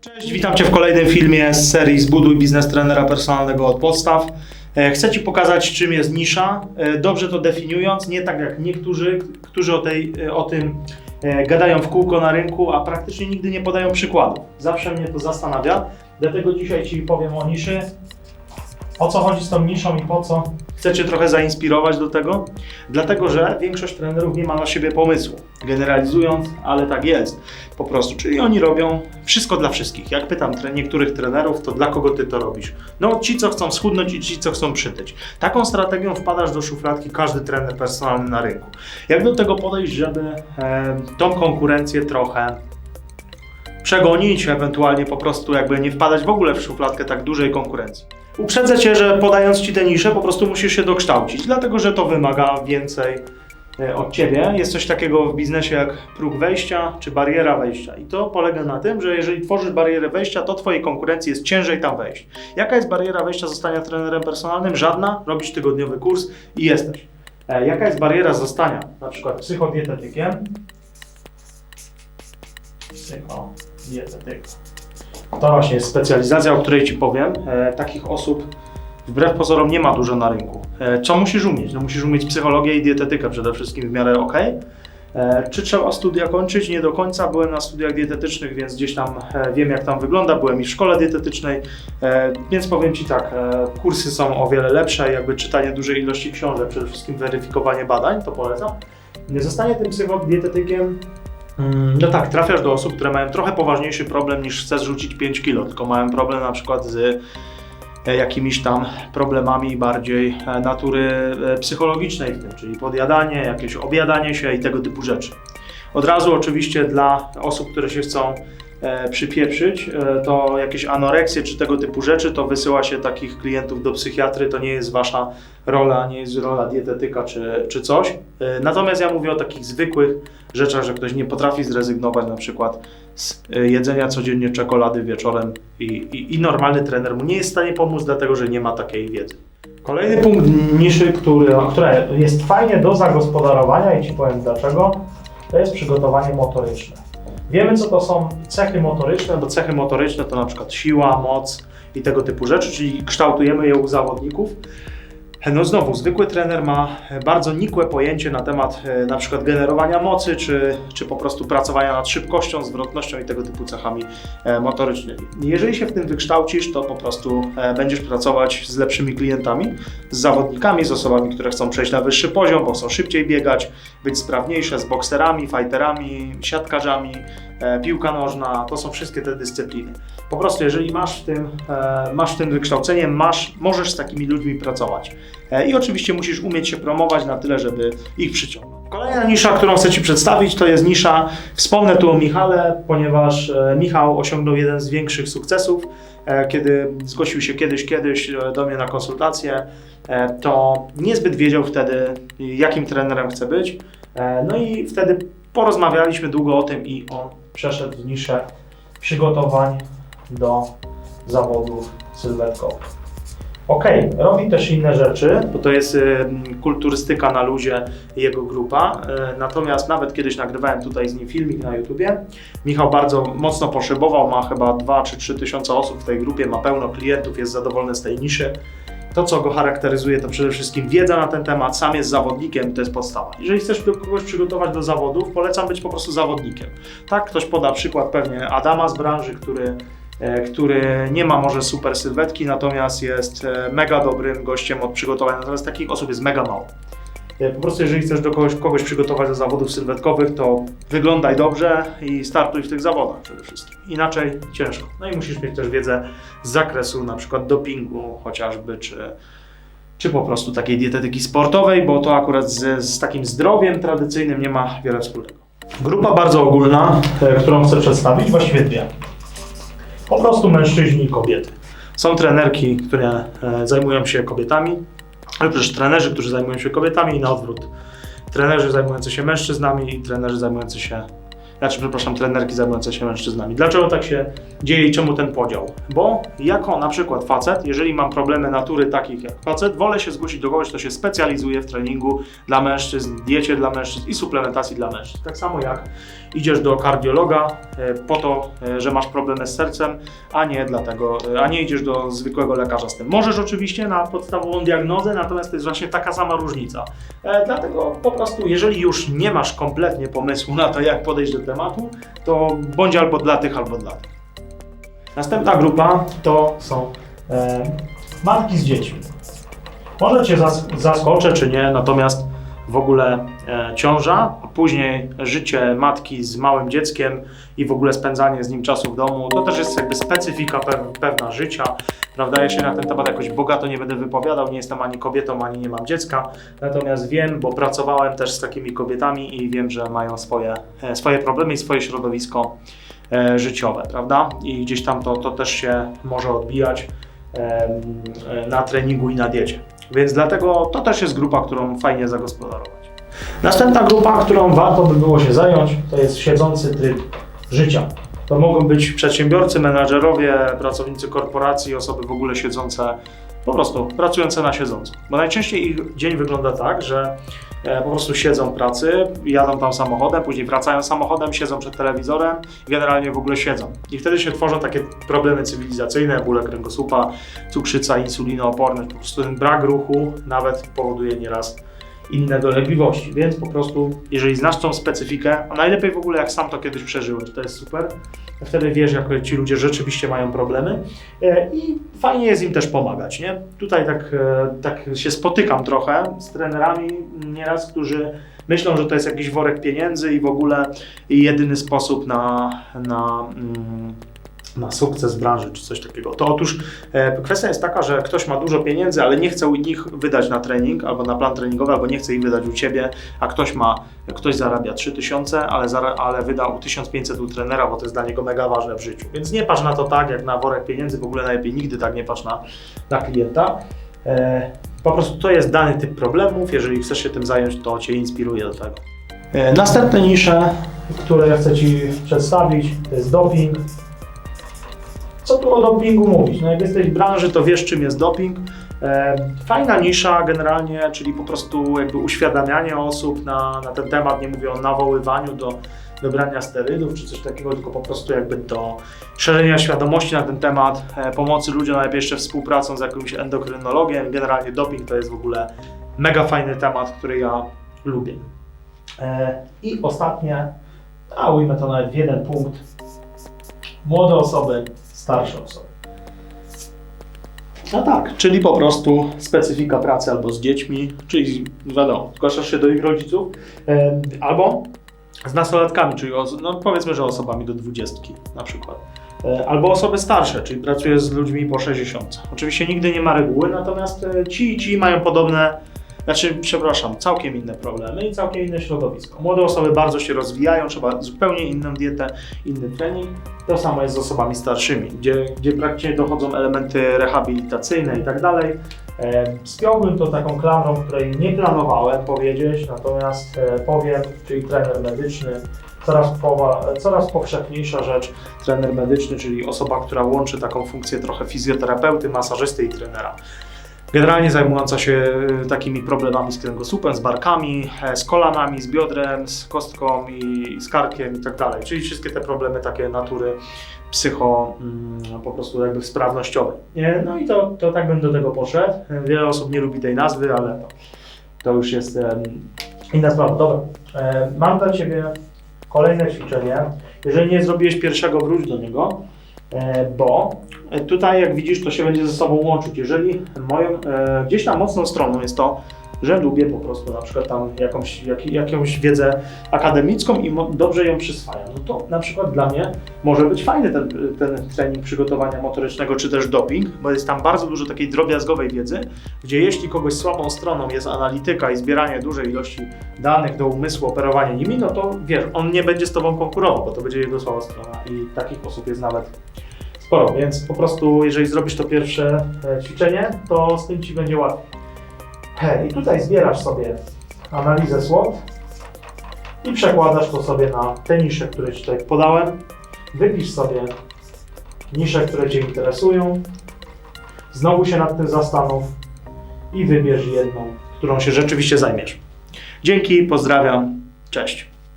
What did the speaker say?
Cześć, witam Cię w kolejnym filmie z serii Zbuduj biznes trenera personalnego od podstaw. E, Chcę Ci pokazać, czym jest nisza, e, dobrze to definiując, nie tak jak niektórzy, którzy o, tej, e, o tym gadają w kółko na rynku, a praktycznie nigdy nie podają przykładów. Zawsze mnie to zastanawia, dlatego dzisiaj Ci powiem o niszy, o co chodzi z tą niszą i po co. Chcę Cię trochę zainspirować do tego, dlatego że większość trenerów nie ma na siebie pomysłu. Generalizując, ale tak jest po prostu. Czyli oni robią wszystko dla wszystkich. Jak pytam niektórych trenerów, to dla kogo Ty to robisz? No ci, co chcą schudnąć i ci, co chcą przytyć. Taką strategią wpadasz do szufladki każdy trener personalny na rynku. Jak do tego podejść, żeby e, tą konkurencję trochę przegonić, ewentualnie po prostu jakby nie wpadać w ogóle w szufladkę tak dużej konkurencji. Uprzedzę Cię, że podając Ci tę niszę, po prostu musisz się dokształcić, dlatego że to wymaga więcej e, od Ciebie. Jest coś takiego w biznesie jak próg wejścia czy bariera wejścia. I to polega na tym, że jeżeli tworzysz barierę wejścia, to Twojej konkurencji jest ciężej tam wejść. Jaka jest bariera wejścia zostania trenerem personalnym? Żadna. Robisz tygodniowy kurs i jesteś. E, Jaka jest bariera zostania na przykład psychodietetykiem? Psychodietetyk. To właśnie jest specjalizacja, o której Ci powiem. E, takich osób wbrew pozorom nie ma dużo na rynku. E, co musisz umieć? No musisz umieć psychologię i dietetykę przede wszystkim w miarę ok. E, czy trzeba studia kończyć? Nie do końca. Byłem na studiach dietetycznych, więc gdzieś tam e, wiem jak tam wygląda. Byłem i w szkole dietetycznej, e, więc powiem Ci tak, e, kursy są o wiele lepsze, jakby czytanie dużej ilości książek, przede wszystkim weryfikowanie badań, to polecam. Zostanie tym psychodietetykiem No tak, trafiasz do osób, które mają trochę poważniejszy problem niż chcesz rzucić 5 kilo, tylko mają problem na przykład z e, jakimiś tam problemami bardziej e, natury e, psychologicznej w tym, czyli podjadanie, jakieś objadanie się i tego typu rzeczy. Od razu oczywiście dla osób, które się chcą przypieprzyć, e, to jakieś anoreksje czy tego typu rzeczy, to wysyła się takich klientów do psychiatry, to nie jest wasza rola, nie jest rola dietetyka czy, czy coś. E, Natomiast ja mówię o takich zwykłych rzeczach, że ktoś nie potrafi zrezygnować na przykład z e, jedzenia codziennie czekolady wieczorem i, i, i normalny trener mu nie jest w stanie pomóc, dlatego że nie ma takiej wiedzy. Kolejny punkt niszy, który, które jest fajnie do zagospodarowania i Ci powiem dlaczego, to jest przygotowanie motoryczne. Wiemy, co to są cechy motoryczne, bo cechy motoryczne to na przykład siła, moc i tego typu rzeczy, czyli kształtujemy je u zawodników. No znowu, zwykły trener ma bardzo nikłe pojęcie na temat e, na przykład generowania mocy, czy, czy po prostu pracowania nad szybkością, zwrotnością i tego typu cechami e, motorycznymi. Jeżeli się w tym wykształcisz, to po prostu e, będziesz pracować z lepszymi klientami, z zawodnikami, z osobami, które chcą przejść na wyższy poziom, bo chcą szybciej biegać, być sprawniejsze, z bokserami, fighterami, siatkarzami, piłka nożna, to są wszystkie te dyscypliny. Po prostu jeżeli masz w tym, e, masz w tym wykształcenie, masz, możesz z takimi ludźmi pracować. E, I oczywiście musisz umieć się promować na tyle, żeby ich przyciągnąć. Kolejna nisza, którą chcę Ci przedstawić, to jest nisza, wspomnę tu o Michale, ponieważ e, Michał osiągnął jeden z większych sukcesów, kiedy zgłosił się kiedyś, kiedyś do mnie na konsultację, to niezbyt wiedział wtedy, jakim trenerem chce być. No i wtedy porozmawialiśmy długo o tym i on przeszedł w niszę przygotowań do zawodów sylwetkowych. Okej, robi też inne rzeczy, bo to jest kulturystyka na luzie jego grupa. Y, natomiast nawet kiedyś nagrywałem tutaj z nim filmik na YouTubie. Michał bardzo mocno poszybował, ma chyba 2 czy 3 tysiące osób w tej grupie, ma pełno klientów, jest zadowolony z tej niszy. To, co go charakteryzuje, to przede wszystkim wiedza na ten temat, sam jest zawodnikiem, to jest podstawa. Jeżeli chcesz kogoś przygotować do zawodów, polecam być po prostu zawodnikiem. Tak, ktoś poda przykład pewnie Adama z branży, który e, który nie ma może super sylwetki, natomiast jest e, mega dobrym gościem od przygotowań. Natomiast takich osób jest mega mało. E, Po prostu jeżeli chcesz do kogoś, kogoś przygotować do zawodów sylwetkowych, to wyglądaj dobrze i startuj w tych zawodach przede wszystkim. Inaczej ciężko. No i musisz mieć też wiedzę z zakresu na przykład dopingu chociażby, czy, czy po prostu takiej dietetyki sportowej, bo to akurat z, z takim zdrowiem tradycyjnym nie ma wiele wspólnego. Grupa bardzo ogólna, e, którą chcę przedstawić, właściwie dwie. Po prostu mężczyźni i kobiety. Są trenerki, które e, zajmują się kobietami, ale też trenerzy, którzy zajmują się kobietami i na odwrót. Trenerzy zajmujący się mężczyznami i trenerzy zajmujący się znaczy przepraszam, trenerki zajmujące się mężczyznami. Dlaczego tak się dzieje i czemu ten podział? Bo jako na przykład facet, jeżeli mam problemy natury takich jak facet, wolę się zgłosić do kogoś, kto się specjalizuje w treningu dla mężczyzn, diecie dla mężczyzn i suplementacji dla mężczyzn. Tak samo jak idziesz do kardiologa e, po to, e, że masz problemy z sercem, a nie dlatego, e, a nie idziesz do zwykłego lekarza z tym. Możesz oczywiście na podstawową diagnozę, natomiast to jest właśnie taka sama różnica. Dlatego po prostu, jeżeli już nie masz kompletnie pomysłu na to, jak podejść do tematu, to bądź albo dla tych, albo dla tych. Następna grupa to są e, matki z dziećmi. Może Cię zas- zaskoczę, czy nie, natomiast w ogóle e, ciąża, a później życie matki z małym dzieckiem i w ogóle spędzanie z nim czasu w domu, to też jest jakby specyfika pew- pewna życia. Prawda, ja się na ten temat jakoś bogato nie będę wypowiadał, nie jestem ani kobietą, ani nie mam dziecka, natomiast wiem, bo pracowałem też z takimi kobietami i wiem, że mają swoje, e, swoje problemy i swoje środowisko e, życiowe, prawda? I gdzieś tam to, to też się może odbijać na treningu i na diecie. Więc dlatego to też jest grupa, którą fajnie zagospodarować. Następna grupa, którą warto by było się zająć, to jest siedzący tryb życia. To mogą być przedsiębiorcy, menadżerowie, pracownicy korporacji, osoby w ogóle siedzące, po prostu pracujące na siedząco. Bo najczęściej ich dzień wygląda tak, że e, po prostu siedzą w pracy, jadą tam samochodem, później wracają samochodem, siedzą przed telewizorem generalnie w ogóle siedzą. I wtedy się tworzą takie problemy cywilizacyjne, bóle kręgosłupa, cukrzyca, insulinooporność, po prostu ten brak ruchu nawet powoduje nieraz inne dolegliwości, więc po prostu, jeżeli znasz tą specyfikę, a najlepiej w ogóle jak sam to kiedyś przeżyłeś, to jest super, wtedy wiesz, jak ci ludzie rzeczywiście mają problemy e, i fajnie jest im też pomagać, nie? Tutaj tak, e, tak się spotykam trochę z trenerami nieraz, którzy myślą, że to jest jakiś worek pieniędzy i w ogóle jedyny sposób na, na mm, na sukces branży czy coś takiego. To otóż e, kwestia jest taka, że ktoś ma dużo pieniędzy, ale nie chce u nich wydać na trening albo na plan treningowy, albo nie chce ich wydać u ciebie, a ktoś ma, ktoś zarabia 3000, ale, zara, ale wyda u 1500 u trenera, bo to jest dla niego mega ważne w życiu. Więc nie patrz na to tak, jak na worek pieniędzy, w ogóle najlepiej nigdy tak nie patrz na, na klienta. E, po prostu to jest dany typ problemów, jeżeli chcesz się tym zająć, to Cię inspiruje do tego. E, Następne nisze, które ja chcę Ci przedstawić, to jest doping, co tu o dopingu mówić? No jak jesteś w branży, to wiesz czym jest doping. E, Fajna nisza generalnie, czyli po prostu jakby uświadamianie osób na, na ten temat, nie mówię o nawoływaniu do, do brania sterydów czy coś takiego, tylko po prostu jakby do szerzenia świadomości na ten temat, e, pomocy ludziom, najlepiej jeszcze współpracą z jakimś endokrynologiem. Generalnie doping to jest w ogóle mega fajny temat, który ja lubię. E, I ostatnie, a ujmę to nawet w jeden punkt, młode osoby, starsze osoby. No tak, czyli po prostu specyfika pracy albo z dziećmi, czyli wiadomo, zgłaszasz się do ich rodziców, albo z nastolatkami, czyli no powiedzmy, że osobami do dwudziestki na przykład. E, Albo osoby starsze, czyli pracujesz z ludźmi po 60. Oczywiście nigdy nie ma reguły, natomiast e, ci i ci mają podobne, znaczy, przepraszam, całkiem inne problemy i całkiem inne środowisko. Młode osoby bardzo się rozwijają, trzeba zupełnie inną dietę, inny trening. To samo jest z osobami starszymi, gdzie, gdzie praktycznie dochodzą elementy rehabilitacyjne i tak dalej. E, Spiąłbym to taką klamrą, której nie planowałem powiedzieć, natomiast e, powiem, czyli trener medyczny, coraz, powa, coraz powszechniejsza rzecz, trener medyczny, czyli osoba, która łączy taką funkcję trochę fizjoterapeuty, masażysty i trenera. Generalnie zajmująca się e, takimi problemami z kręgosłupem, z barkami, e, z kolanami, z biodrem, z kostką i z karkiem i tak dalej. Czyli wszystkie te problemy takie natury psycho, mm, po prostu jakby sprawnościowej. No i to, to tak bym do tego poszedł. Wiele osób nie lubi tej nazwy, ale to, już jest inna sprawa. Dobra, e, mam dla Ciebie kolejne ćwiczenie. Jeżeli nie zrobiłeś pierwszego, wróć do niego, bo tutaj jak widzisz, to się będzie ze sobą łączyć. Jeżeli moją, e, gdzieś tam mocną stroną jest to, że lubię po prostu na przykład tam jakąś, jak, jakąś wiedzę akademicką i dobrze ją przyswajam, no to na przykład dla mnie może być fajny ten, ten trening przygotowania motorycznego czy też doping, bo jest tam bardzo dużo takiej drobiazgowej wiedzy, gdzie jeśli kogoś słabą stroną jest analityka i zbieranie dużej ilości danych do umysłu, operowanie nimi, no to wiesz, on nie będzie z Tobą konkurował, bo to będzie jego słaba strona i takich osób jest nawet sporo, więc po prostu jeżeli zrobisz to pierwsze e, ćwiczenie, to z tym Ci będzie łatwiej. I tutaj zbierasz sobie analizę SWOT i przekładasz to sobie na te nisze, które Ci tutaj podałem. Wypisz sobie nisze, które Cię interesują. Znowu się nad tym zastanów i wybierz jedną, którą się rzeczywiście zajmiesz. Dzięki, pozdrawiam, cześć.